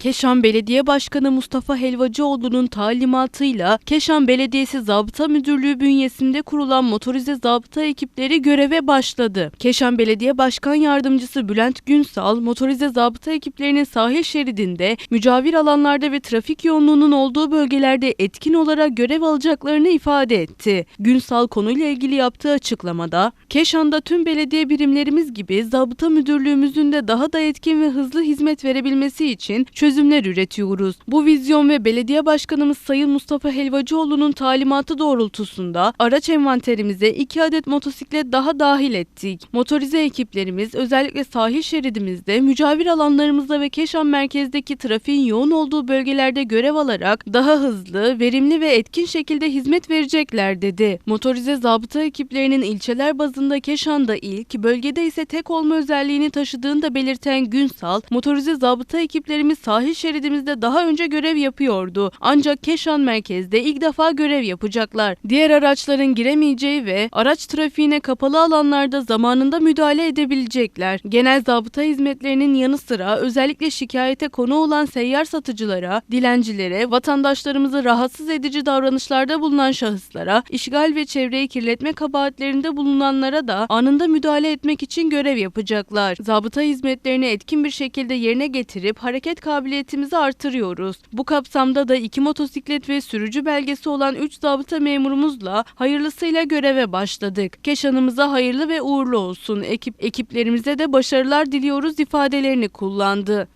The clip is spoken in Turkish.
Keşan Belediye Başkanı Mustafa Helvacıoğlu'nun talimatıyla Keşan Belediyesi Zabıta Müdürlüğü bünyesinde kurulan motorize zabıta ekipleri göreve başladı. Keşan Belediye Başkan Yardımcısı Bülent Günsal, motorize zabıta ekiplerinin sahil şeridinde, mücavir alanlarda ve trafik yoğunluğunun olduğu bölgelerde etkin olarak görev alacaklarını ifade etti. Günsal konuyla ilgili yaptığı açıklamada, Keşan'da tüm belediye birimlerimiz gibi zabıta müdürlüğümüzün de daha da etkin ve hızlı hizmet verebilmesi için çözümler üretiyoruz. Bu vizyon ve belediye başkanımız Sayın Mustafa Helvacıoğlu'nun talimatı doğrultusunda araç envanterimize 2 adet motosiklet daha dahil ettik. Motorize ekiplerimiz özellikle sahil şeridimizde, mücavir alanlarımızda ve Keşan merkezdeki trafiğin yoğun olduğu bölgelerde görev alarak daha hızlı, verimli ve etkin şekilde hizmet verecekler dedi. Motorize zabıta ekiplerinin ilçeler bazında Keşan'da ilk, bölgede ise tek olma özelliğini taşıdığını da belirten Günsal, motorize zabıta ekiplerimiz sahil şeridimizde daha önce görev yapıyordu. Ancak Keşan merkezde ilk defa görev yapacaklar. Diğer araçların giremeyeceği ve araç trafiğine kapalı alanlarda zamanında müdahale edebilecekler. Genel zabıta hizmetlerinin yanı sıra özellikle şikayete konu olan seyyar satıcılara, dilencilere, vatandaşlarımızı rahatsız edici davranışlarda bulunan şahıslara, işgal ve çevreyi kirletme kabahatlerinde bulunanlara da anında müdahale etmek için görev yapacaklar. Zabıta hizmetlerini etkin bir şekilde yerine getirip hareket kabiliyetimizi artırıyoruz. Bu kapsamda da iki motosiklet ve sürücü belgesi olan 3 zabıta memurumuzla hayırlısıyla göreve başladık. Keşanımıza hayırlı ve uğurlu olsun. Ekip ekiplerimize de başarılar diliyoruz ifadelerini kullandı.